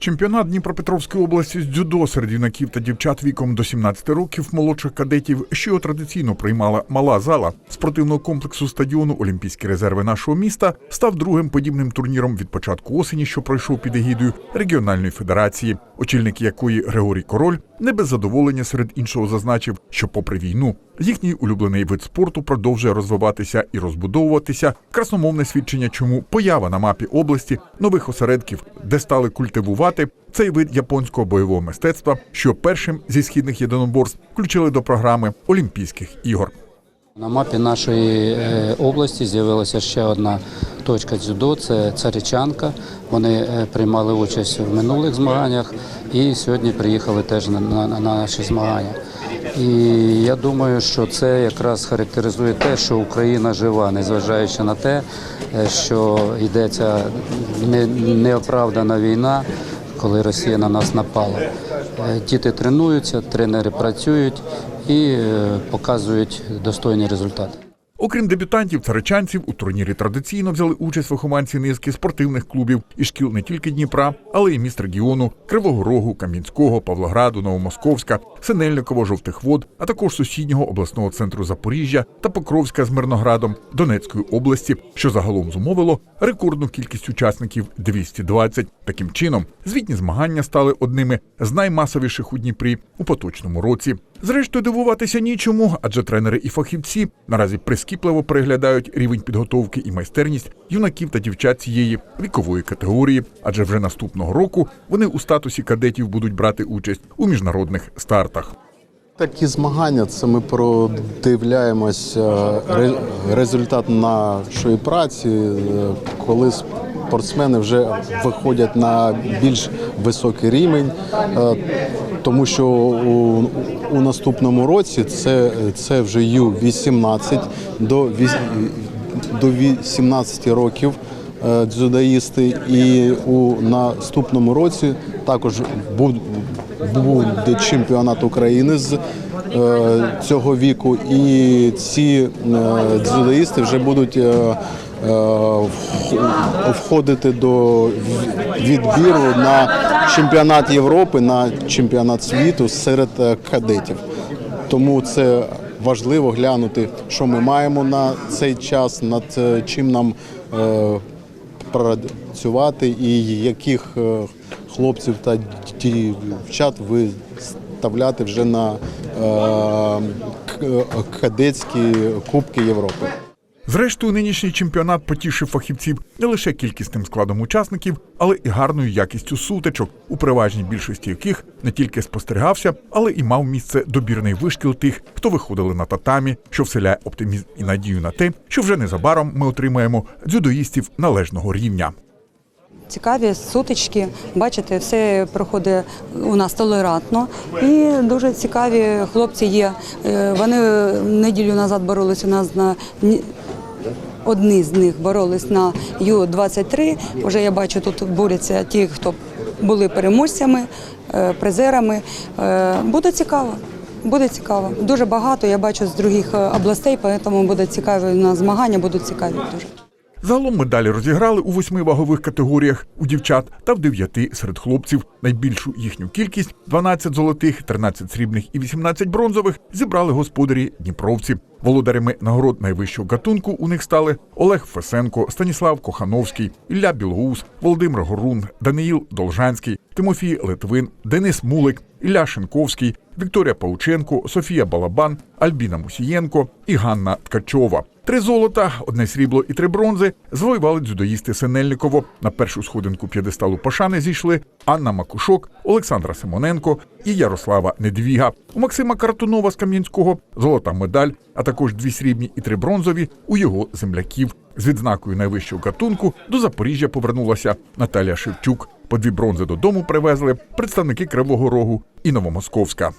Чемпіонат Дніпропетровської області з дзюдо серед юнаків та дівчат віком до 17 років молодших кадетів, що традиційно приймала мала зала. Спортивного комплексу стадіону Олімпійські резерви нашого міста, став другим подібним турніром від початку осені, що пройшов під егідою регіональної федерації, очільник якої Григорій Король не без задоволення серед іншого зазначив, що, попри війну, їхній улюблений вид спорту продовжує розвиватися і розбудовуватися. Красномовне свідчення, чому поява на мапі області нових осередків, де стали культивувати цей вид японського бойового мистецтва, що першим зі східних єдиноборств включили до програми Олімпійських ігор. На мапі нашої е, області з'явилася ще одна точка дзюдо це Царичанка. Вони е, приймали участь в минулих змаганнях і сьогодні приїхали теж на, на, на наші змагання. І я думаю, що це якраз характеризує те, що Україна жива, незважаючи на те, е, що йдеться не- неоправдана війна, коли Росія на нас напала. Е, Діти тренуються, тренери працюють і е, показують достойні результати. Окрім дебютантів, царичанців у турнірі традиційно взяли участь вихованці низки спортивних клубів і шкіл не тільки Дніпра, але й міст регіону Кривого Рогу, Кам'янського, Павлограду, Новомосковська, Синельниково, Жовтих Вод, а також сусіднього обласного центру Запоріжжя та Покровська з Мирноградом Донецької області, що загалом зумовило рекордну кількість учасників 220. Таким чином, звітні змагання стали одними з наймасовіших у Дніпрі у поточному році. Зрештою, дивуватися нічому, адже тренери і фахівці наразі прискіпливо переглядають рівень підготовки і майстерність юнаків та дівчат цієї вікової категорії. Адже вже наступного року вони у статусі кадетів будуть брати участь у міжнародних стартах. Такі змагання це ми продивляємось е, результат нашої праці, е, коли спортсмени вже виходять на більш високий рівень, е, тому що у, у наступному році це, це вже Ю-18 до, віс- до 18 років е, дзюдоїсти, і у наступному році також буд- буде чемпіонат України з е, цього віку, і ці дзюдоїсти вже будуть входити до відбіру на чемпіонат Європи, на чемпіонат світу серед е, кадетів. Тому це важливо глянути, що ми маємо на цей час, над е, чим нам е, працювати, і яких е, хлопців та дівчат виставляти вже на е, кадетські Кубки Європи. Зрештою, нинішній чемпіонат потішив фахівців не лише кількісним складом учасників, але і гарною якістю сутичок, у переважній більшості яких не тільки спостерігався, але і мав місце добірний вишкіл тих, хто виходили на татамі, що вселяє оптимізм і надію на те, що вже незабаром ми отримаємо дзюдоїстів належного рівня. Цікаві сутички, бачите, все проходить у нас толерантно і дуже цікаві хлопці є. Е, Вони неділю назад боролись у нас на одні з них боролись на Ю-23. Вже я бачу, тут борються ті, хто були переможцями, е, призерами. Е, Буде цікаво. Буде цікаво. Дуже багато я бачу з других е, областей, тому буде цікаві на змагання, будуть цікаві дуже. Загалом медалі розіграли у восьми вагових категоріях у дівчат та в дев'яти серед хлопців. Найбільшу їхню кількість 12 золотих, 13 срібних і 18 бронзових зібрали господарі Дніпровці. Володарями нагород найвищого гатунку у них стали Олег Фесенко, Станіслав Кохановський, Ілля Білоус, Володимир Горун, Даниїл Должанський, Тимофій Литвин, Денис Мулик, Ілля Шинковський, Вікторія Паученко, Софія Балабан, Альбіна Мусієнко і Ганна Ткачова. Три золота, одне срібло і три бронзи завоювали дзюдоїсти Синельниково. На першу сходинку п'єдесталу пошани зійшли Анна Макушок, Олександра Симоненко і Ярослава Недвіга. У Максима Картунова з Кам'янського золота медаль, а також дві срібні і три бронзові у його земляків. З відзнакою найвищого гатунку до Запоріжжя повернулася Наталія Шевчук. По дві бронзи додому привезли представники Кривого Рогу і Новомосковська.